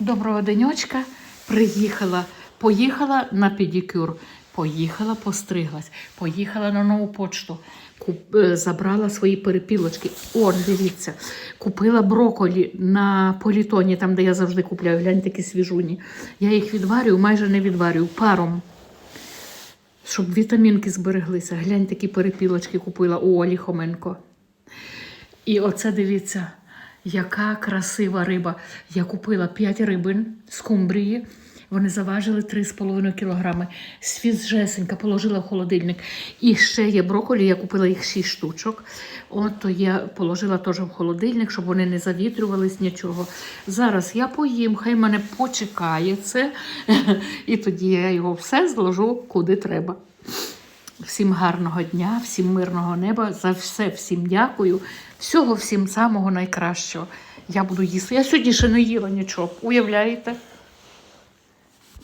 Доброго денечка. Приїхала, поїхала на педикюр, поїхала, постриглась, поїхала на нову почту, куп, е, забрала свої перепілочки. О, дивіться, купила броколі на політоні, там, де я завжди купляю, гляньте, такі свіжуні. Я їх відварюю, майже не відварюю, паром. Щоб вітамінки збереглися. Глянь, такі перепілочки купила у Олі Хоменко. І оце дивіться, яка красива риба. Я купила 5 рибин з кумбрії. Вони заважили 3,5 кілограми. Свіжесенька, положила в холодильник. І ще є брокколі, я купила їх 6 штучок. От то я положила теж в холодильник, щоб вони не завітрювались нічого. Зараз я поїм, хай мене почекає це. І тоді я його все зложу куди треба. Всім гарного дня, всім мирного неба. За все всім дякую. Всього всім самого найкращого. Я буду їсти. Я сьогодні ще не їла нічого. Уявляєте?